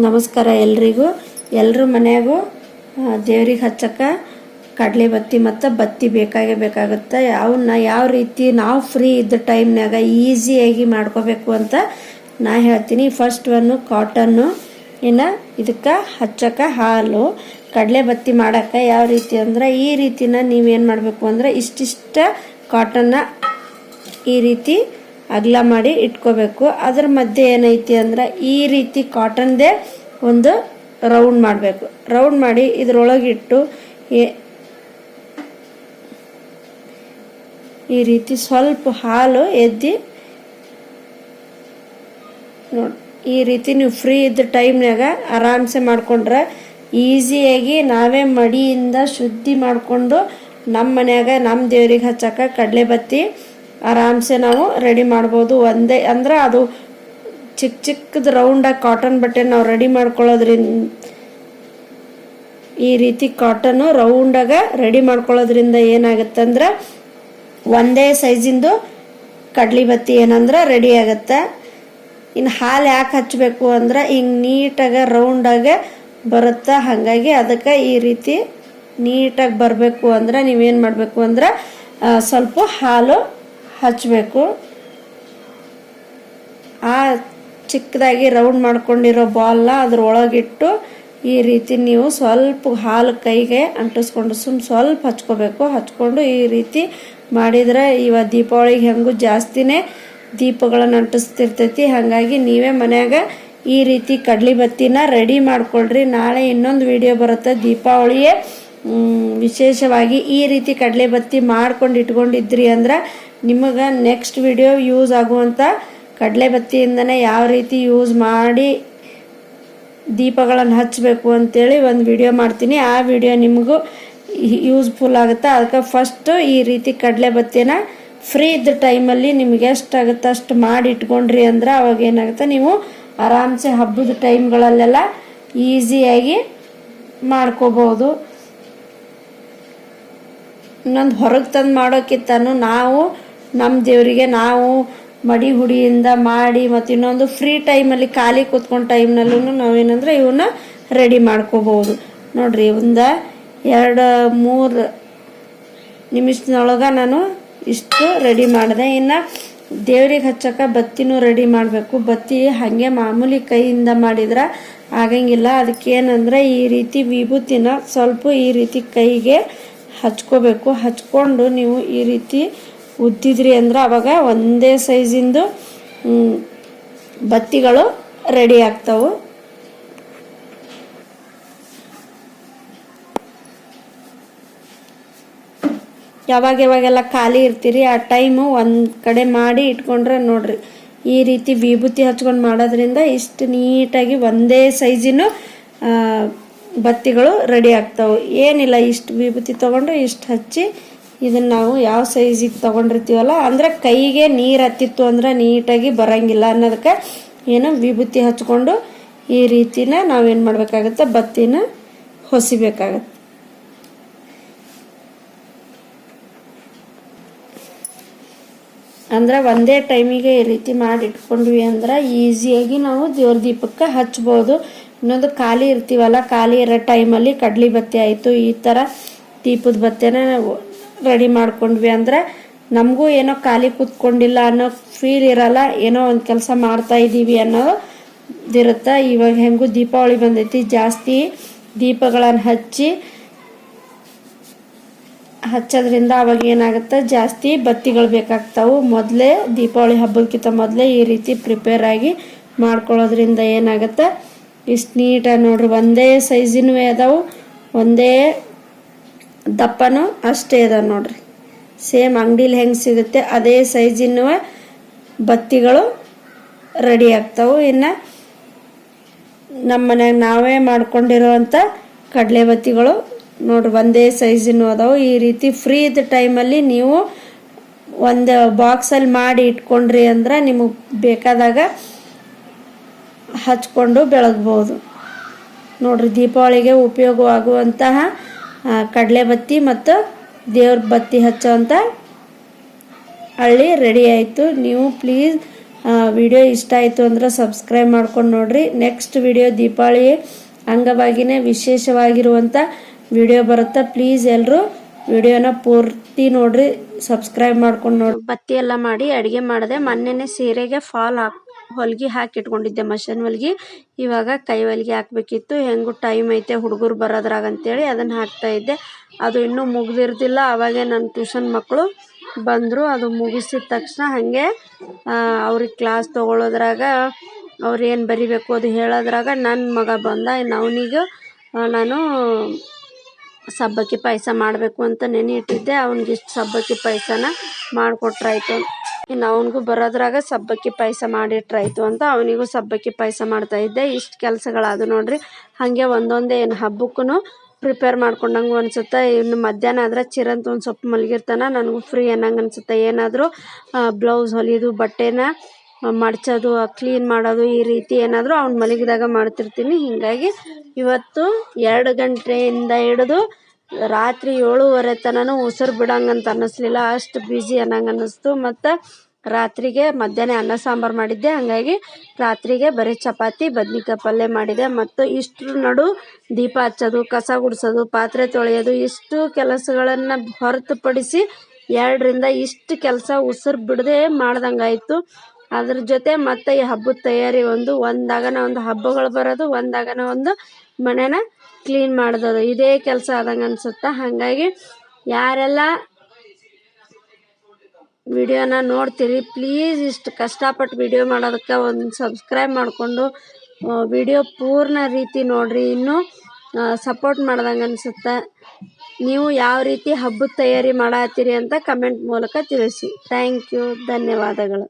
ನಮಸ್ಕಾರ ಎಲ್ರಿಗೂ. ಎಲ್ಲರ ಮನೆಗೂ ದೇವ್ರಿಗೆ ಹಚ್ಚಕ್ಕೆ ಕಡಲೆ ಬತ್ತಿ ಮತ್ತು ಬತ್ತಿ ಬೇಕಾಗೇ ಬೇಕಾಗುತ್ತೆ. ಅವನ್ನ ಯಾವ ರೀತಿ ನಾವು ಫ್ರೀ ಇದ್ದ ಟೈಮ್ನಾಗ ಈಸಿಯಾಗಿ ಮಾಡ್ಕೋಬೇಕು ಅಂತ ನಾ ಹೇಳ್ತೀನಿ. ಫಸ್ಟ್ ಒನ್ನು ಕಾಟನ್ನು ಇನ್ನು ಇದಕ್ಕೆ ಹಚ್ಚಕ್ಕೆ ಹಾಲು. ಕಡಲೆ ಬತ್ತಿ ಮಾಡೋಕ್ಕೆ ಯಾವ ರೀತಿ ಅಂದ್ರೆ ಈ ರೀತಿನ ನೀವೇನು ಮಾಡಬೇಕು ಅಂದ್ರೆ ಇಷ್ಟಿಷ್ಟ ಕಾಟನ್ನ ಈ ರೀತಿ ಅಗಲ ಮಾಡಿ ಇಟ್ಕೋಬೇಕು. ಅದ್ರ ಮಧ್ಯೆ ಏನೈತಿ ಅಂದ್ರೆ ಈ ರೀತಿ ಕಾಟನ್ದೇ ಒಂದು ರೌಂಡ್ ಮಾಡಬೇಕು. ರೌಂಡ್ ಮಾಡಿ ಇದ್ರೊಳಗಿಟ್ಟು ಈ ರೀತಿ ಸ್ವಲ್ಪ ಹಾಲು ಎದ್ದಿ ನೋಡಿ, ಈ ರೀತಿ ನೀವು ಫ್ರೀ ಇದ್ದ ಟೈಮ್ನಾಗ ಆರಾಮ್ಸೆ ಮಾಡ್ಕೊಂಡ್ರೆ ಈಸಿಯಾಗಿ ನಾವೇ ಮಡಿಯಿಂದ ಶುದ್ಧಿ ಮಾಡಿಕೊಂಡು ನಮ್ಮ ಮನ್ಯಾಗ ನಮ್ಮ ದೇವ್ರಿಗೆ ಹಚ್ಚಕ್ಕೆ ಕಡಲೆ ಬತ್ತಿ ಆರಾಮ್ಸೆ ನಾವು ರೆಡಿ ಮಾಡ್ಬೋದು. ಒಂದೇ ಅಂದ್ರೆ ಅದು ಚಿಕ್ಕ ಚಿಕ್ಕದು ರೌಂಡಾಗಿ ಕಾಟನ್ ಬಟ್ಟೆ ನಾವು ರೆಡಿ ಮಾಡ್ಕೊಳ್ಳೋದ್ರಿಂದ ಈ ರೀತಿ ಕಾಟನ್ನು ರೌಂಡಾಗ ರೆಡಿ ಮಾಡ್ಕೊಳ್ಳೋದ್ರಿಂದ ಏನಾಗುತ್ತಂದ್ರೆ ಒಂದೇ ಸೈಜಿಂದು ಕಡ್ಲಿ ಬತ್ತಿ ಏನಂದ್ರೆ ರೆಡಿ ಆಗುತ್ತೆ. ಇನ್ನು ಹಾಲು ಯಾಕೆ ಹಚ್ಚಬೇಕು ಅಂದ್ರೆ ಹಿಂಗೆ ನೀಟಾಗ ರೌಂಡಾಗೆ ಬರುತ್ತೆ ಹಾಗಾಗಿ ಅದಕ್ಕೆ ಈ ರೀತಿ ನೀಟಾಗಿ ಬರಬೇಕು ಅಂದ್ರೆ ನೀವೇನು ಮಾಡಬೇಕು ಅಂದ್ರೆ ಸ್ವಲ್ಪ ಹಾಲು ಹಚ್ಚಬೇಕು ಆ ಚಿಕ್ಕದಾಗಿ ರೌಂಡ್ ಮಾಡ್ಕೊಂಡಿರೋ ಬಾಲ್ನ ಅದ್ರ ಒಳಗಿಟ್ಟು ಈ ರೀತಿ ನೀವು ಸ್ವಲ್ಪ ಹಾಲು ಕೈಗೆ ಅಂಟಿಸ್ಕೊಂಡು ಸುಮ್ ಸ್ವಲ್ಪ ಹಚ್ಕೋಬೇಕು. ಹಚ್ಕೊಂಡು ಈ ರೀತಿ ಮಾಡಿದ್ರೆ ಇವ ದೀಪಾವಳಿಗೆ ಹೆಂಗೂ ಜಾಸ್ತಿನೇ ದೀಪಗಳನ್ನು ಅಂಟಿಸ್ತಿರ್ತೈತಿ. ಹಾಗಾಗಿ ನೀವೇ ಮನ್ಯಾಗ ಈ ರೀತಿ ಕಡ್ಲಿ ಬತ್ತಿನ ರೆಡಿ ಮಾಡ್ಕೊಳ್ರಿ. ನಾಳೆ ಇನ್ನೊಂದು ವಿಡಿಯೋ ಬರುತ್ತೆ ದೀಪಾವಳಿಯೇ. ವಿಶೇಷವಾಗಿ ಈ ರೀತಿ ಕಡಲೆ ಬತ್ತಿ ಮಾಡ್ಕೊಂಡು ಇಟ್ಕೊಂಡಿದ್ರಿ ಅಂದ್ರೆ ನಿಮಗೆ ನೆಕ್ಸ್ಟ್ ವಿಡಿಯೋ ಯೂಸ್ ಆಗುವಂಥ ಕಡಲೆ ಬತ್ತಿಯಿಂದನೇ ಯಾವ ರೀತಿ ಯೂಸ್ ಮಾಡಿ ದೀಪಗಳನ್ನು ಹಚ್ಚಬೇಕು ಅಂತೇಳಿ ಒಂದು ವಿಡಿಯೋ ಮಾಡ್ತೀನಿ. ಆ ವಿಡಿಯೋ ನಿಮಗೂ ಯೂಸ್ಫುಲ್ ಆಗುತ್ತೆ? ಅದಕ್ಕೆ ಫಸ್ಟು ಈ ರೀತಿ ಕಡಲೆ ಬತ್ತಿನ ಫ್ರೀ ಇದ್ದ ಟೈಮಲ್ಲಿ ನಿಮ್ಗೆ ಎಷ್ಟಾಗುತ್ತೆ ಅಷ್ಟು ಮಾಡಿ ಇಟ್ಕೊಂಡ್ರಿ ಅಂದ್ರೆ ಅವಾಗ ಏನಾಗುತ್ತೆ ನೀವು ಆರಾಮ್ಸೆ ಹಬ್ಬದ ಟೈಮ್ಗಳಲ್ಲೆಲ್ಲ ಈಸಿಯಾಗಿ ಮಾಡ್ಕೋಬೋದು ಇನ್ನೊಂದು ಹೊರಗೆ ತಂದು ಮಾಡೋಕ್ಕಿಂತನೂ ನಾವು ನಮ್ಮ ದೇವರಿಗೆ ನಾವು ಮಡಿ ಹುಡಿಯಿಂದ ಮಾಡಿ ಮತ್ತು ಇನ್ನೊಂದು ಫ್ರೀ ಟೈಮಲ್ಲಿ ಖಾಲಿ ಕೂತ್ಕೊಂಡು ಟೈಮ್ನಲ್ಲೂ ನಾವೇನಂದ್ರೆ ಇವನ್ನ ರೆಡಿ ಮಾಡ್ಕೋಬೋದು. ನೋಡ್ರಿ, ಒಂದು, ಎರಡು, ಮೂರು ನಿಮಿಷದೊಳಗೆ ನಾನು ಇಷ್ಟು ರೆಡಿ ಮಾಡಿದೆ. ಇನ್ನು ದೇವ್ರಿಗೆ ಹಚ್ಚಕ್ಕೆ ಬತ್ತಿನೂ ರೆಡಿ ಮಾಡಬೇಕು. ಬತ್ತಿ ಹಾಗೆ ಮಾಮೂಲಿ ಕೈಯಿಂದ ಮಾಡಿದ್ರೆ ಆಗಂಗಿಲ್ಲ. ಅದಕ್ಕೇನಂದ್ರೆ ಈ ರೀತಿ ವಿಭೂತಿನ ಸ್ವಲ್ಪ ಈ ರೀತಿ ಕೈಗೆ ಹಚ್ಕೋಬೇಕು. ಹಚ್ಕೊಂಡು ನೀವು ಈ ರೀತಿ ಉದ್ದಿದ್ರಿ ಅಂದ್ರೆ ಅವಾಗ ಒಂದೇ ಸೈಜಿಂದು ಬತ್ತಿಗಳು ರೆಡಿ ಆಗ್ತಾವೆ. ಯಾವಾಗ ಯಾವಾಗೆಲ್ಲ ಖಾಲಿ ಇರ್ತೀರಿ ಆ ಟೈಮು ಒಂದು ಕಡೆ ಮಾಡಿ ಇಟ್ಕೊಂಡ್ರೆ ನೋಡ್ರಿ, ಈ ರೀತಿ ವಿಭೂತಿ ಹಚ್ಕೊಂಡು ಮಾಡೋದ್ರಿಂದ ಇಷ್ಟು ನೀಟಾಗಿ ಒಂದೇ ಸೈಜಿನ ಬತ್ತಿಗಳು ರೆಡಿ ಆಗ್ತಾವೆ. ಏನಿಲ್ಲ, ಇಷ್ಟು ವಿಭೂತಿ ತೊಗೊಂಡು ಇಷ್ಟು ಹಚ್ಚಿ ಇದನ್ನು ನಾವು ಯಾವ ಸೈಜಿಗೆ ತೊಗೊಂಡಿರ್ತೀವಲ್ಲ, ಅಂದ್ರೆ ಕೈಗೆ ನೀರು ಹತ್ತಿತ್ತು ಅಂದ್ರೆ ನೀಟಾಗಿ ಬರಂಗಿಲ್ಲ ಅನ್ನೋದಕ್ಕೆ ಏನು ವಿಭೂತಿ ಹಚ್ಕೊಂಡು ಈ ರೀತಿನ ನಾವೇನು ಮಾಡಬೇಕಾಗತ್ತೆ, ಬತ್ತಿನ ಹೊಸಿಬೇಕಾಗತ್ತೆ. ಅಂದ್ರೆ ಒಂದೇ ಟೈಮಿಗೆ ಈ ರೀತಿ ಮಾಡಿ ಇಟ್ಕೊಂಡ್ವಿ ಅಂದ್ರೆ ಈಸಿಯಾಗಿ ನಾವು ದೇವ್ರ ದೀಪಕ್ಕೆ ಹಚ್ಬೋದು. ಇನ್ನೊಂದು ಖಾಲಿ ಇರ್ತೀವಲ್ಲ, ಖಾಲಿ ಇರೋ ಟೈಮಲ್ಲಿ ಕಡಲಿ ಬತ್ತಿ ಆಯಿತು, ಈ ಥರ ದೀಪದ ಬತ್ತೆನ ರೆಡಿ ಮಾಡ್ಕೊಂಡ್ವಿ. ಅಂದ್ರೆ ನಮಗೂ ಏನೋ ಖಾಲಿ ಕೂತ್ಕೊಂಡಿಲ್ಲ ಅನ್ನೋ ಫೀಲ್ ಇರಲ್ಲ, ಏನೋ ಒಂದು ಕೆಲಸ ಮಾಡ್ತಾ ಇದ್ದೀವಿ ಅನ್ನೋದಿರುತ್ತೆ ಇವಾಗ ಹೆಂಗೂ ದೀಪಾವಳಿ ಬಂದೈತಿ, ಜಾಸ್ತಿ ದೀಪಗಳನ್ನು ಹಚ್ಚಿ ಹಚ್ಚೋದ್ರಿಂದ ಅವಾಗ ಏನಾಗುತ್ತೆ, ಜಾಸ್ತಿ ಬತ್ತಿಗಳು ಬೇಕಾಗ್ತಾವು. ಮೊದಲೇ ದೀಪಾವಳಿ ಹಬ್ಬಕ್ಕಿಂತ ಮೊದಲೇ ಈ ರೀತಿ ಪ್ರಿಪೇರ್ ಆಗಿ ಮಾಡ್ಕೊಳ್ಳೋದ್ರಿಂದ ಏನಾಗುತ್ತೆ ಇಷ್ಟು ನೀಟ ನೋಡ್ರಿ, ಒಂದೇ ಸೈಜಿನೂ ಅದಾವು, ಒಂದೇ ದಪ್ಪನೂ ಅಷ್ಟೇ ಅದಾವೆ ನೋಡ್ರಿ. ಸೇಮ್ ಅಂಗಡಿಲಿ ಹೆಂಗೆ ಸಿಗುತ್ತೆ, ಅದೇ ಸೈಜಿನೂ ಬತ್ತಿಗಳು ರೆಡಿ ಆಗ್ತಾವು. ಇನ್ನು ನಮ್ಮ ಮನೆಯಾಗ ನಾವೇ ಮಾಡ್ಕೊಂಡಿರೋವಂಥ ಕಡಲೆ ಬತ್ತಿಗಳು ನೋಡ್ರಿ, ಒಂದೇ ಸೈಜಿನೂ ಅದಾವು. ಈ ರೀತಿ ಫ್ರೀ ಇದ್ದ ಟೈಮಲ್ಲಿ ನೀವು ಒಂದು ಬಾಕ್ಸಲ್ಲಿ ಮಾಡಿ ಇಟ್ಕೊಂಡ್ರಿ ಅಂದ್ರೆ ನಿಮಗೆ ಬೇಕಾದಾಗ ಹಚ್ಕೊಂಡು ಬೆಳಗ್ಬೋದು. ನೋಡ್ರಿ, ದೀಪಾವಳಿಗೆ ಉಪಯೋಗವಾಗುವಂತಹ ಕಡಲೆ ಬತ್ತಿ ಮತ್ತು ದೇವ್ರ ಬತ್ತಿ ಹಚ್ಚೋವಂಥ ಹಳ್ಳಿ ರೆಡಿ ಆಯಿತು. ನೀವು ಪ್ಲೀಸ್ ವಿಡಿಯೋ ಇಷ್ಟ ಆಯಿತು ಅಂದ್ರೆ ಸಬ್ಸ್ಕ್ರೈಬ್ ಮಾಡ್ಕೊಂಡು ನೋಡ್ರಿ. ನೆಕ್ಸ್ಟ್ ವಿಡಿಯೋ ದೀಪಾವಳಿ ಅಂಗವಾಗಿನೇ ವಿಶೇಷವಾಗಿರುವಂಥ ವಿಡಿಯೋ ಬರುತ್ತೆ? ಪ್ಲೀಸ್ ಎಲ್ಲರೂ ವಿಡಿಯೋನ ಪೂರ್ತಿ ನೋಡ್ರಿ ಸಬ್ಸ್ಕ್ರೈಬ್ ಮಾಡ್ಕೊಂಡು ನೋಡಿ ಬತ್ತಿ ಎಲ್ಲ ಮಾಡಿ ಅಡುಗೆ ಮಾಡಿದೆ ಮೊನ್ನೆನೇ ಸೀರೆಗೆ ಫಾಲ್ ಹಾಕ್ ಹೊಲ್ಗೆ ಹಾಕಿ ಇಟ್ಕೊಂಡಿದ್ದೆ ಮಷನ್ ಹೊಲಿಗೆ ಇವಾಗ ಕೈ ಹೊಲಿಗೆ ಹಾಕ್ಬೇಕಿತ್ತು. ಹೆಂಗೂ ಟೈಮ್ ಐತೆ ಹುಡುಗರು ಬರೋದ್ರಾಗ ಅಂತೇಳಿ ಅದನ್ನು ಹಾಕ್ತಾ ಇದ್ದೆ. ಅದು ಇನ್ನೂ ಮುಗ್ದಿರ್ತಿಲ್ಲ ಅವಾಗೆ ನನ್ನ ಟ್ಯೂಷನ್ ಮಕ್ಕಳು ಬಂದರು. ಅದು ಮುಗಿಸಿದ ತಕ್ಷಣ ಹಾಗೆ ಅವ್ರಿಗೆ ಕ್ಲಾಸ್ ತೊಗೊಳೋದ್ರಾಗ ಅವ್ರು ಏನು ಬರಿಬೇಕು ಅದು ಹೇಳೋದ್ರಾಗ ನನ್ನ ಮಗ ಬಂದ. ಅವನಿಗೆ ನಾನು ಸಬ್ಬಕ್ಕಿ ಪಾಯಸ ಮಾಡಬೇಕು ಅಂತ ನೆನೆ ಇಟ್ಟಿದ್ದೆ. ಅವ್ನಿಗೆ ಇಷ್ಟು ಸಬ್ಬಕ್ಕಿ ಪಾಯಸನ ಮಾಡಿಕೊಟ್ರಾಯ್ತು. ಇನ್ನು ಅವನಿಗೂ ಬರೋದ್ರಾಗ ಸಬ್ಬಕ್ಕಿ ಪಾಯಸ ಮಾಡಿಟ್ರಾಯ್ತು ಅಂತ ಅವನಿಗೂ ಸಬ್ಬಕ್ಕಿ ಪಾಯಸ ಮಾಡ್ತಾ ಇದ್ದೆ. ಇಷ್ಟು ಕೆಲಸಗಳಾದ ನೋಡ್ರಿ, ಹಾಗೆ ಒಂದೊಂದೇ ಏನು ಹಬ್ಬಕ್ಕೂ ಪ್ರಿಪೇರ್ ಮಾಡ್ಕೊಂಡಂಗೆ ಅನಿಸುತ್ತೆ. ಇನ್ನು ಮಧ್ಯಾಹ್ನ ಆದರೆ ಚಿರಂತ ಒಂದು ಸ್ವಲ್ಪ ಮಲಗಿರ್ತಾನೆ, ನನಗೂ ಫ್ರೀ ಅನ್ನಂಗೆ ಅನಿಸುತ್ತೆ. ಏನಾದರೂ ಬ್ಲೌಸ್ ಹೊಲಿಯೋದು ಬಟ್ಟೆನ ಮಡ್ಚೋದು ಕ್ಲೀನ್ ಮಾಡೋದು, ಈ ರೀತಿ ಏನಾದರೂ ಅವ್ನು ಮಲಗಿದಾಗ ಮಾಡ್ತಿರ್ತೀನಿ. ಹೀಗಾಗಿ ಇವತ್ತು ಎರಡು ಗಂಟೆಯಿಂದ ಹಿಡಿದು ರಾತ್ರಿ ಏಳುವರೆ ತನನು ಉಸಿರು ಬಿಡಂಗಂತ ಅನ್ನಿಸ್ಲಿಲ್ಲ. ಅಷ್ಟು ಬ್ಯುಸಿ ಅನ್ನಂಗೆ ಅನ್ನಿಸ್ತು. ಮತ್ತು ರಾತ್ರಿಗೆ ಮಧ್ಯಾಹ್ನ ಅನ್ನ ಸಾಂಬಾರು ಮಾಡಿದ್ದೆ. ಹಾಗಾಗಿ ರಾತ್ರಿಗೆ ಬರೀ ಚಪಾತಿ, ಬದ್ನಿಕಾಯಿ ಪಲ್ಯ ಮಾಡಿದೆ. ಮತ್ತು ಇಷ್ಟ್ರ ನಡು ದೀಪ ಹಚ್ಚೋದು, ಕಸ ಗುಡಿಸೋದು, ಪಾತ್ರೆ ತೊಳೆಯೋದು, ಇಷ್ಟು ಕೆಲಸಗಳನ್ನು ಹೊರತುಪಡಿಸಿ ಎರಡರಿಂದ ಇಷ್ಟು ಕೆಲಸ ಉಸಿರು ಬಿಡದೆ ಮಾಡ್ದಂಗಾಯಿತು ಅದ್ರ ಜೊತೆ ಮತ್ತೆ ಈ ಹಬ್ಬದ ತಯಾರಿ ಒಂದು ಒಂದಾಗನ ಒಂದು ಹಬ್ಬಗಳು ಬರೋದು ಒಂದಾಗನ ಒಂದು ಮನೇನ ಕ್ಲೀನ್ ಮಾಡೋದು ಇದೇ ಕೆಲಸ ಆದಂಗೆ ಅನ್ಸುತ್ತೆ? ಹಾಗಾಗಿ ಯಾರೆಲ್ಲ ವಿಡಿಯೋನ ನೋಡ್ತೀರಿ ಪ್ಲೀಸ್ ಇಷ್ಟು ಕಷ್ಟಪಟ್ಟು ವಿಡಿಯೋ ಮಾಡೋದಕ್ಕೆ ಒಂದು ಸಬ್ಸ್ಕ್ರೈಬ್ ಮಾಡಿಕೊಂಡು ವಿಡಿಯೋ ಪೂರ್ಣ ರೀತಿ ನೋಡಿರಿ. ಇನ್ನೂ ಸಪೋರ್ಟ್ ಮಾಡ್ದಂಗೆ ಅನಿಸುತ್ತೆ? ನೀವು ಯಾವ ರೀತಿ ಹಬ್ಬದ ತಯಾರಿ ಮಾಡತ್ತೀರಿ ಅಂತ ಕಮೆಂಟ್ ಮೂಲಕ ತಿಳಿಸಿ. ಥ್ಯಾಂಕ್ ಯು ಧನ್ಯವಾದಗಳು.